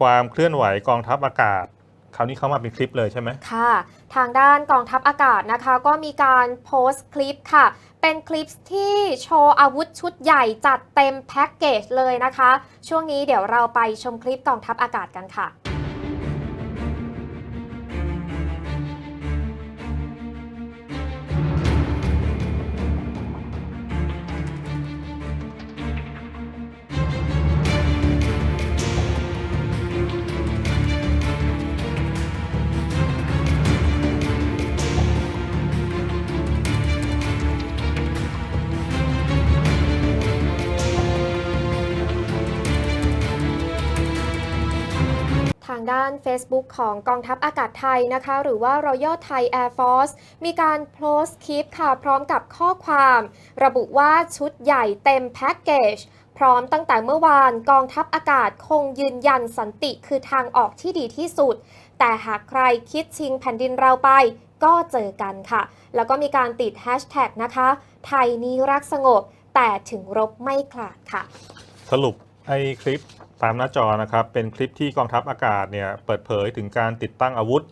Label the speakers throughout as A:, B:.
A: ความเคลื่อนไหวกองทัพอากาศ คราวนี้เขามาเป็นคลิปเลยใช่ไหม
B: ค่ะ ทางด้านกองทัพอากาศนะคะ ก็มีการโพสต์คลิปค่ะ เป็นคลิปที่โชว์อาวุธชุดใหญ่จัดเต็มแพ็กเกจเลยนะคะ ช่วงนี้เดี๋ยวเราไปชมคลิปกองทัพอากาศกันค่ะ ทางด้าน Facebook ของกองทัพอากาศไทยนะคะ หรือว่า Royal Thai Air Force มีการโพสต์คลิปค่ะ พร้อมกับข้อความ ระบุว่าชุดใหญ่เต็มแพ็กเกจพร้อมตั้งแต่เมื่อวานกองทัพอากาศคงยืนยันสันติคือทางออกที่ดีที่สุด แต่หากใครคิดชิงแผ่นดินเราไปก็เจอกันค่ะ แล้วก็มีการติดแฮชแท็กนะคะ ไทยนี้รักสงบ แต่ถึงรบไม่ขาดค่ะ
A: สรุปไอ้คลิป ตามหน้าจอนะครับเป็นคลิปที่กองทัพอากาศเนี่ยเปิดเผยถึงการติดตั้งอาวุธ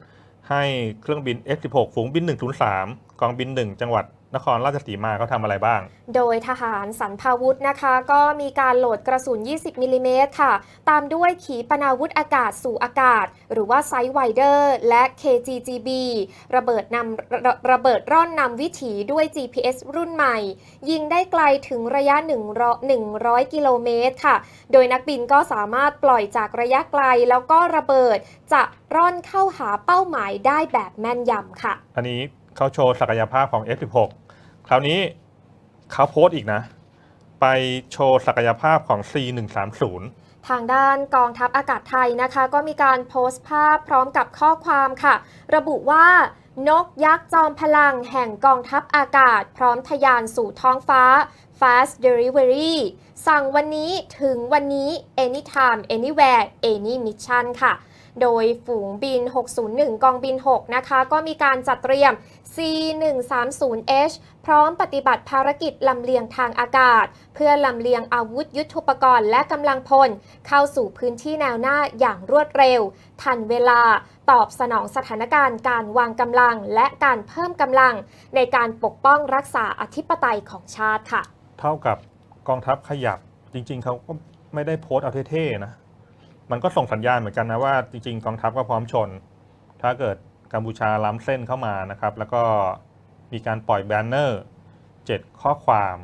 A: ให้เครื่องบิน F16 ฝูงบิน 103 กองบิน 1 จังหวัด นครราชสีมาเขาทำอะไรบ้าง
B: โดยทหารสันพาวุธนะคะ ก็มีการโหลดกระสุน 20 มิลลิเมตรค่ะ ตามด้วยขีปนาวุธอากาศสู่อากาศ หรือว่าไซไวเดอร์ และ KGGB ระเบิดนำระระเบิดร่อนนำวิถีด้วย GPS รุ่นใหม่ ยิงได้ไกลถึงระยะ 100 100กิโลเมตรค่ะ โดยนักบินก็สามารถปล่อยจากระยะไกลแล้วก็ระเบิดจะร่อนเข้าหาเป้าหมายได้แบบแม่นยำค่ะ
A: อันนี้ เขาโชว์ศักยภาพของ F16 คราวนี้เขาโพสต์อีกนะ ไปโชว์ศักยภาพของ C130
B: ทางด้านกองทัพอากาศไทยนะคะ ก็มีการโพสต์ภาพพร้อมกับข้อความค่ะ ระบุว่านกยักษ์จอมพลังแห่งกองทัพอากาศ พร้อมทะยานสู่ท้องฟ้า Fast Delivery สั่งวันนี้ถึงวันนี้ anytime anywhere any mission ค่ะ โดยฝูงบิน 601 กองบิน 6 นะคะ ก็มีการจัดเตรียม C130H พร้อมปฏิบัติภารกิจลำเลียงทางอากาศ เพื่อลำเลียงอาวุธยุทโธปกรณ์และกำลังพล เข้าสู่พื้นที่แนวหน้าอย่างรวดเร็ว ทันเวลาตอบสนองสถานการณ์การวางกำลังและการเพิ่มกำลัง ในการปกป้องรักษาอธิปไตยของชาติค่ะ
A: เท่ากับกองทัพขยับจริงๆเขาก็ไม่ได้โพสต์เอาเท่ๆนะ มันก็ส่งสัญญาณเหมือนกันนะว่าจริงๆกองทัพก็พร้อมชน ถ้าเกิดกัมพูชาล้ำเส้นเข้ามานะครับ แล้วก็มีการปล่อยแบนเนอร์ 7 ข้อความ